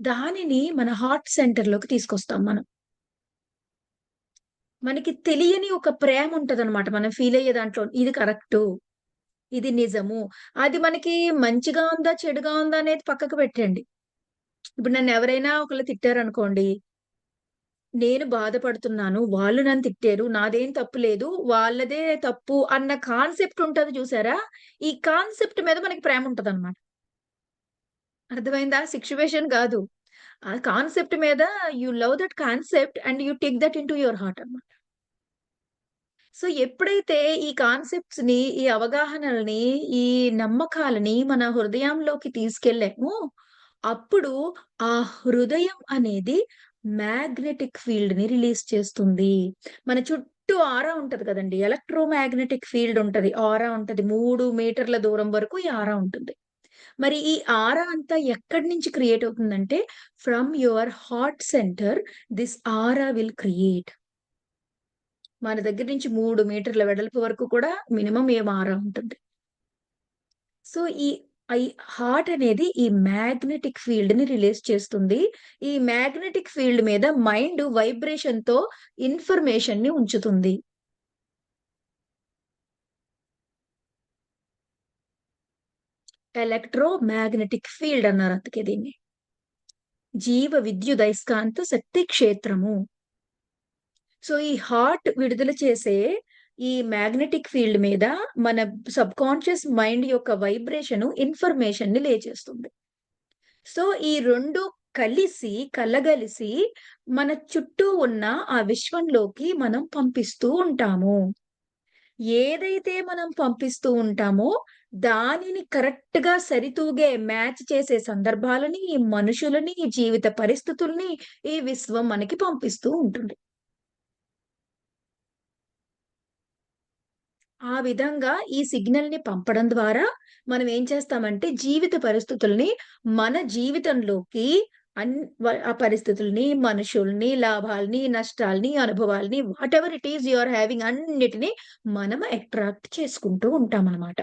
దానిని మన హార్ట్ సెంటర్‌లోకి తీసుకొస్తాం మనం. మనకి తెలియని ఒక ప్రేమ ఉంటదనమాట. మనం ఫీల్ అయ్యే దాంట్లో. ఇది కరెక్టు. ఇది నిజము. అది మనకి మంచిగా ఉందా? చెడుగా ఉందా? అనేది పక్కకు పెట్టండి. ఇప్పుడు నన్ను ఎవరైనా ఒకళ్ళు తిట్టారనుకోండి. నేను బాధపడుతున్నాను. వాళ్ళు నన్ను తిట్టారు. నాదేం తప్పు లేదు. వాళ్ళదే తప్పు అన్న కాన్సెప్ట్ ఉంటుంది చూసారా? ఈ కాన్సెప్ట్ మీద మనకి ప్రేమ ఉంటదనమాట. అర్థమైందా? సిచ్యువేషన్ కాదు. ఆ కాన్సెప్ట్ మీద you love that concept and you take that into your heart అన్నమాట. సో, ఎప్పుడైతే ఈ కాన్సెప్ట్స్ని ఈ అవగాహనలని, ఈ నమ్మకాలని మన హృదయంలోకి తీసుకెళ్ళాము అప్పుడు ఆ హృదయం అనేది మ్యాగ్నెటిక్ ఫీల్డ్‌ని రిలీజ్ చేస్తుంది. మన చుట్టూ ఆరా ఉంటది కదండి ఎలక్ట్రోమాగ్నెటిక్ ఫీల్డ్ ఉంటది. ఆరా ఉంటది. మూడు మీటర్ల దూరం వరకు ఈ ఆరా ఉంటుంది. మరి ఈ ఆరా అంతా ఎక్కడి నుంచి క్రియేట్ అవుతుందంటే, from your heart centre this aura will create. మన దగ్గర నుంచి మూడు మీటర్ల వెడల్పు వరకు కూడా మినిమమ్ ఏం ఆరా ఉంటుంది. సో, ఈ ఐ హార్ట్ అనేది ఈ మ్యాగ్నెటిక్ ఫీల్డ్‌ని రిలీజ్ చేస్తుంది. ఈ మ్యాగ్నెటిక్ ఫీల్డ్ మీద మైండ్ వైబ్రేషన్‌తో ఇన్ఫర్మేషన్‌ని ఉంచుతుంది. ఎలక్ట్రో మ్యాగ్నెటిక్ ఫీల్డ్ అన్నారు అందుకే దీన్ని. జీవ విద్యుదయస్కాంత శక్తి క్షేత్రము. సో, ఈ హార్ట్ విడుదల చేసే ఈ మ్యాగ్నెటిక్ ఫీల్డ్ మీద మన సబ్ కాన్షియస్ మైండ్ యొక్క వైబ్రేషన్ ఇన్ఫర్మేషన్ని లేచేస్తుంది సో, ఈ రెండు కలిసి, కలగలిసి మన చుట్టూ ఉన్న ఆ విశ్వంలోకి మనం పంపిస్తూ ఉంటాము. ఏదైతే మనం పంపిస్తూ ఉంటామో, దానిని కరెక్ట్గా సరితూగే మ్యాచ్ చేసే సందర్భాలని, మనుషులని, జీవిత పరిస్థితుల్ని ఈ విశ్వం మనకి పంపిస్తూ ఉంటుంది. ఆ విధంగా ఈ సిగ్నల్ని పంపడం ద్వారా మనం ఏం చేస్తామంటే, జీవిత పరిస్థితుల్ని మన జీవితంలోకి అన్ ఆ పరిస్థితుల్ని, మనుషుల్ని, లాభాల్ని, నష్టాల్ని, whatever it is you are having అన్నిటిని మనం అట్రాక్ట్ చేసుకుంటూ ఉంటాం అనమాట